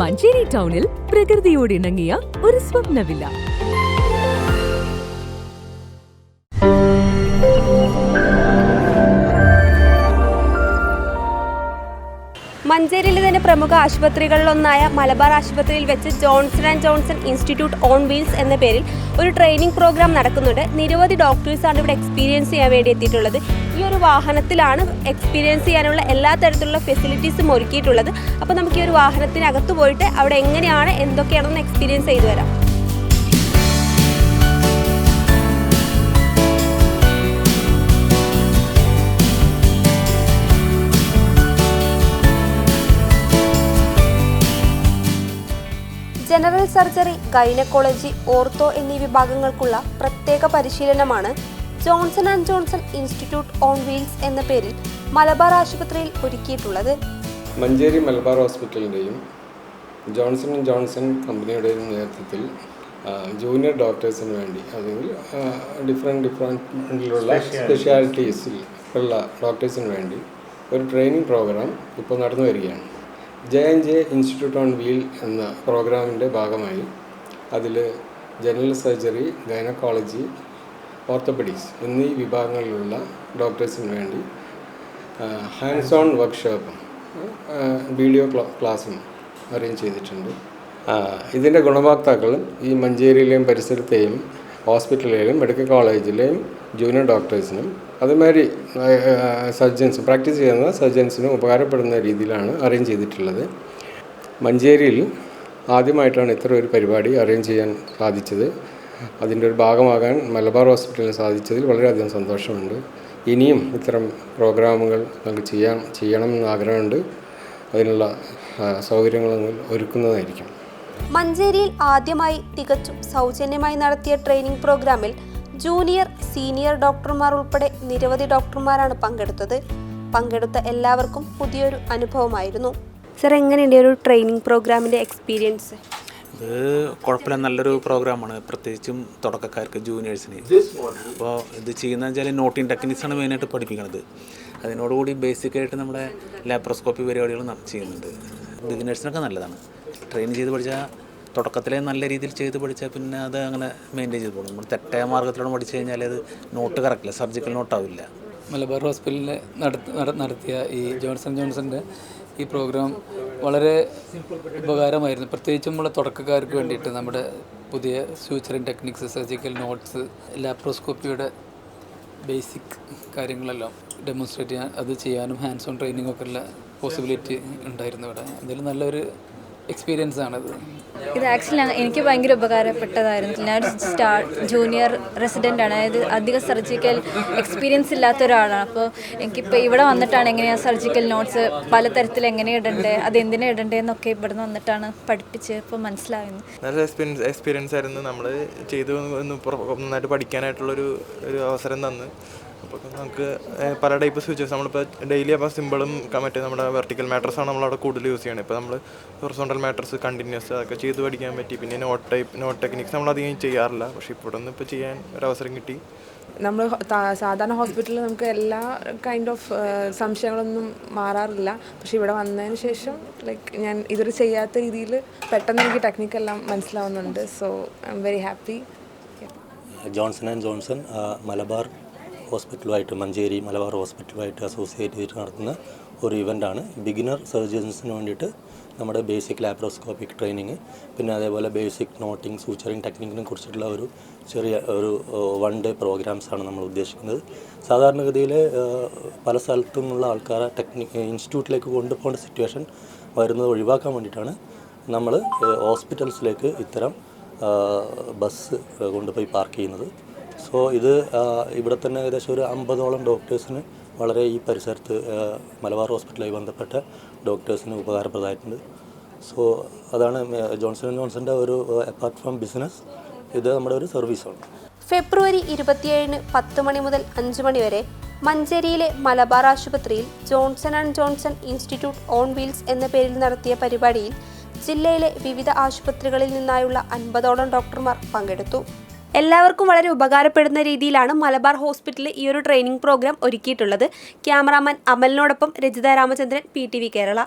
മഞ്ചേരി ടൗണിൽ പ്രകൃതിയോട് ഇണങ്ങിയ ഒരു സ്വപ്നവില്ല. മഞ്ചേരിയിലെ തന്നെ പ്രമുഖ ആശുപത്രികളിലൊന്നായ മലബാർ ആശുപത്രിയിൽ വെച്ച് Johnson and Johnson institute on wheels എന്ന പേരിൽ ഒരു ട്രെയിനിങ് പ്രോഗ്രാം നടക്കുന്നുണ്ട്. നിരവധി ഡോക്ടേഴ്സാണ് ഇവിടെ എക്സ്പീരിയൻസ് ചെയ്യാൻ വേണ്ടി എത്തിയിട്ടുള്ളത്. ഈ ഒരു വാഹനത്തിലാണ് എക്സ്പീരിയൻസ് ചെയ്യാനുള്ള എല്ലാ തരത്തിലുള്ള ഫെസിലിറ്റീസും ഒരുക്കിയിട്ടുള്ളത്. അപ്പോൾ നമുക്ക് ഈ ഒരു വാഹനത്തിനകത്ത് പോയിട്ട് അവിടെ എങ്ങനെയാണ് എന്തൊക്കെയാണെന്ന് എക്സ്പീരിയൻസ് ചെയ്തു വരാം ജനറൽ സർജറി ഗൈനക്കോളജി ഓർത്തോ എന്നീ വിഭാഗങ്ങൾക്കുള്ള പ്രത്യേക പരിശീലനമാണ് Johnson and Johnson institute on wheels എന്ന പേരിൽ മലബാർ ആശുപത്രിയിൽ ഒരുക്കിയിട്ടുള്ളത്. മഞ്ചേരി മലബാർ ഹോസ്പിറ്റലിന്റെയും ജോൺസൺ ആൻഡ് ജോൺസൺ കമ്പനിയുടെയും നേതൃത്വത്തിൽ ജൂനിയർ ഡോക്ടേഴ്സിന് വേണ്ടി അല്ലെങ്കിൽ ഡിഫറെന്റ് ഡിഫറെന്റിലുള്ള സ്പെഷ്യാലിറ്റീസിൽ ഉള്ള ഡോക്ടേഴ്സിന് വേണ്ടി ഒരു ട്രെയിനിങ് പ്രോഗ്രാം ഇപ്പോൾ നടന്നു വരികയാണ്. J N J institute on wheel എന്ന പ്രോഗ്രാമിന്റെ ഭാഗമായി അതിൽ ജനറൽ സർജറി ഗൈനക്കോളജി ഓർത്തോപെഡിക്സ് എന്നീ വിഭാഗങ്ങളിലുള്ള ഡോക്ടേഴ്സിന് വേണ്ടി ഹാൻഡ്സ് ഓൺ വർക്ക്ഷോപ്പും വീഡിയോ ക്ലാസ്സും അറേഞ്ച് ചെയ്തിട്ടുണ്ട്. ഇതിന്റെ ഗുണഭോക്താക്കളും ഈ മഞ്ചേരിയിലെയും പരിസരത്തെയും ഹോസ്പിറ്റലിലെയും മെഡിക്കൽ കോളേജിലെയും ജൂനിയർ ഡോക്ടേഴ്സിനും അതുമാതിരി സർജൻസ് പ്രാക്ടീസ് ചെയ്യുന്ന സർജൻസിനും ഉപകാരപ്പെടുന്ന രീതിയിലാണ് അറേഞ്ച് ചെയ്തിട്ടുള്ളത്. മഞ്ചേരിയിൽ ആദ്യമായിട്ടാണ് ഇത്ര ഒരു പരിപാടി അറേഞ്ച് ചെയ്യാൻ സാധിച്ചത്. അതിന്റെ ഒരു ഭാഗമാകാൻ മലബാർ ഹോസ്പിറ്റലിന് സാധിച്ചതിൽ വളരെയധികം സന്തോഷമുണ്ട്. ഇനിയും ഇത്തരം പ്രോഗ്രാമുകൾ നമുക്ക് ചെയ്യാൻ ചെയ്യണമെന്ന് ആഗ്രഹമുണ്ട്. അതിനുള്ള സൗകര്യങ്ങൾ ഒരുക്കുന്നതായിരിക്കും. മഞ്ചേരിയിൽ ആദ്യമായി തികച്ചും സൗജന്യമായി നടത്തിയ ട്രെയിനിങ് പ്രോഗ്രാമിൽ ജൂനിയർ സീനിയർ ഡോക്ടർമാർ ഉൾപ്പെടെ നിരവധി ഡോക്ടർമാരാണ് പങ്കെടുത്തത്. പങ്കെടുത്ത എല്ലാവർക്കും പുതിയൊരു അനുഭവമായിരുന്നു. സർ എങ്ങനെയുണ്ട് ഒരു ട്രെയിനിങ് പ്രോഗ്രാമിന്റെ എക്സ്പീരിയൻസ്? ഇത് കുഴപ്പമില്ല നല്ലൊരു പ്രോഗ്രാമാണ്. പ്രത്യേകിച്ചും തുടക്കക്കാർക്ക് ജൂനിയേഴ്സിന് അപ്പോൾ ഇത് ചെയ്യുന്ന വെച്ചാൽ നോട്ടിങ് ടെക്നിക്സാണ് മെയിനായിട്ട് പഠിപ്പിക്കുന്നത് അതിനോടുകൂടി ബേസിക്കായിട്ട് നമ്മുടെ ലാപ്രോസ്കോപ്പി പരിപാടികൾ ചെയ്യുന്നുണ്ട്. ബിഗിനേഴ്സിനൊക്കെ നല്ലതാണ്. ട്രെയിൻ ചെയ്ത് പഠിച്ചാൽ തുടക്കത്തിലെ നല്ല രീതിയിൽ ചെയ്ത് പഠിച്ചാൽ പിന്നെ അത് അങ്ങനെ മെയിന്റെയിൻ ചെയ്ത് പോകും. നമ്മൾ തെറ്റായ മാർഗത്തിലൂടെ പഠിച്ചു കഴിഞ്ഞാൽ അത് നോട്ട് കറക്റ്റില്ല സർജിക്കൽ നോട്ടാവില്ല മലബാർ ഹോസ്പിറ്റലിൽ നട- നടത്തിയ ഈ ജോൺസൺ ജോൺസന്റെ ഈ പ്രോഗ്രാം വളരെ ഉപകാരമായിരുന്നു. പ്രത്യേകിച്ചും നമ്മളെ തുടക്കക്കാർക്ക് വേണ്ടിയിട്ട് നമ്മുടെ പുതിയ സ്യൂച്ചറിങ് ടെക്നിക്സ് സർജിക്കൽ നോട്ട്സ് ലാപ്രോസ്കോപ്പിയുടെ ബേസിക് കാര്യങ്ങളെല്ലാം ഡെമോൺസ്ട്രേറ്റ് ചെയ്യാൻ അത് ചെയ്യാനും ഹാൻഡ്സ് ഓൺ ട്രെയിനിങ് ഒക്കെ ഉള്ള പോസിബിലിറ്റി ഉണ്ടായിരുന്നു ഇവിടെ. എന്തായാലും നല്ലൊരു എക്സ്പീരിയൻസ് ആണത്. ഇത് ആക്ച്വലി എനിക്ക് ഭയങ്കര ഉപകാരപ്പെട്ടതായിരുന്നു. ഞാൻ സ്റ്റാർ ജൂനിയർ റെസിഡന്റ് ആണ്. അതായത് അധികം സർജിക്കൽ എക്സ്പീരിയൻസ് ഇല്ലാത്ത ഒരാളാണ്. അപ്പോൾ എനിക്കിപ്പോൾ ഇവിടെ വന്നിട്ടാണ് എങ്ങനെയാണ് സർജിക്കൽ നോട്ട്സ് പല തരത്തിൽ എങ്ങനെ ഇടണ്ടേ അത് എന്തിനാ ഇടണ്ടേ എന്നൊക്കെ ഇവിടെ നിന്ന് വന്നിട്ടാണ് പഠിപ്പിച്ച് ഇപ്പോൾ മനസ്സിലാവുന്നത്. നല്ല എക്സ്പീരിയൻസ് എക്സ്പീരിയൻസ് ആയിരുന്നു നമ്മൾ ചെയ്തു നന്നായിട്ട് പഠിക്കാനായിട്ടുള്ളൊരു ഒരു അവസരം തന്ന്. അപ്പോൾ നമുക്ക് പല ടൈപ്പ് സ്വിച്ചസ് നമ്മളിപ്പോൾ ഡെയിലി അപ്പോൾ സിമ്പിളും മറ്റേ നമ്മുടെ വെർട്ടിക്കൽ മാട്രസാണ് ആണ് നമ്മളവിടെ കൂടുതൽ യൂസ് ചെയ്യണത് ഇപ്പോൾ നമ്മൾ ഹൊറിസോണ്ടൽ മാട്രസ് കണ്ടിന്യൂസ് അതൊക്കെ ചെയ്ത് പഠിക്കാൻ പറ്റി. പിന്നെ നോട്ട് ടൈപ്പ് നോട്ട് ടെക്നിക്സ് നമ്മൾ അധികം ചെയ്യാറില്ല. പക്ഷേ ഇപ്പോഴും നിന്ന് ഇപ്പോൾ ചെയ്യാൻ ഒരു അവസരം കിട്ടി. നമ്മൾ സാധാരണ ഹോസ്പിറ്റലിൽ നമുക്ക് എല്ലാ കൈൻഡ് ഓഫ് സംശയങ്ങളൊന്നും മാറാറില്ല. പക്ഷെ ഇവിടെ വന്നതിന് ശേഷം ലൈക്ക് ഞാൻ ഇതൊരു ചെയ്യാത്ത രീതിയിൽ പെട്ടെന്ന് എനിക്ക് ടെക്നിക്കെല്ലാം മനസ്സിലാവുന്നുണ്ട്. So I'm very happy Johnson and Johnson Malabar ഹോസ്പിറ്റലുമായിട്ട് Manjeri Malabar ഹോസ്പിറ്റലുമായിട്ട് അസോസിയേറ്റ് ചെയ്തിട്ട് നടത്തുന്ന ഒരു ഇവന്റാണ്. ബിഗിനർ സർജൻസിന് വേണ്ടിയിട്ട് നമ്മുടെ ബേസിക് ലാപ്രോസ്കോപ്പിക് ട്രെയിനിങ് പിന്നെ അതേപോലെ ബേസിക് നോട്ടിങ് സൂച്ചറിങ് ടെക്നിക്കിനെ കുറിച്ചിട്ടുള്ള ഒരു ചെറിയ ഒരു വൺ ഡേ പ്രോഗ്രാംസാണ് നമ്മൾ ഉദ്ദേശിക്കുന്നത്. സാധാരണഗതിയിൽ പല സ്ഥലത്തു നിന്നുള്ള ആൾക്കാരെ ടെക്നിക് ഇൻസ്റ്റിറ്റ്യൂട്ടിലേക്ക് കൊണ്ടുപോകേണ്ട സിറ്റുവേഷൻ വരുന്നത് ഒഴിവാക്കാൻ വേണ്ടിയിട്ടാണ് നമ്മൾ ഹോസ്പിറ്റൽസിലേക്ക് ഇത്തരം ബസ് കൊണ്ടുപോയി പാർക്ക് ചെയ്യുന്നത്. സോ ഇത് ഇവിടെ തന്നെ ഏകദേശം ഒരു അമ്പതോളം ഡോക്ടേഴ്സിന് വളരെ ഈ പരിസരത്ത് മലബാർ ഹോസ്പിറ്റലുമായി ബന്ധപ്പെട്ട ഡോക്ടേഴ്സിന് ഉപകാരപ്രദമായിട്ടുണ്ട്. സോ അതാണ് ജോൺസൺ ആൻഡ് ജോൺസന്റെ ഒരു അപ്പാർട്ട് ഫ്രം ബിസിനസ് ഇത് നമ്മുടെ ഒരു സർവീസാണ് ഫെബ്രുവരി ഇരുപത്തിയേഴിന് പത്ത് മണി മുതൽ അഞ്ച് മണി വരെ മഞ്ചേരിയിലെ മലബാർ ആശുപത്രിയിൽ Johnson and Johnson institute on wheels എന്ന പേരിൽ നടത്തിയ പരിപാടിയിൽ ജില്ലയിലെ വിവിധ ആശുപത്രികളിൽ നിന്നായുള്ള അൻപതോളം ഡോക്ടർമാർ പങ്കെടുത്തു. എല്ലാവർക്കും വളരെ ഉപകാരപ്പെടുന്ന രീതിയിലാണ് മലബാർ ഹോസ്പിറ്റലിൽ ഈ ഒരു ട്രെയിനിങ് പ്രോഗ്രാം ഒരുക്കിയിട്ടുള്ളത്. ക്യാമറാമാൻ അമലിനോടൊപ്പം രജിത രാമചന്ദ്രൻ പി കേരള.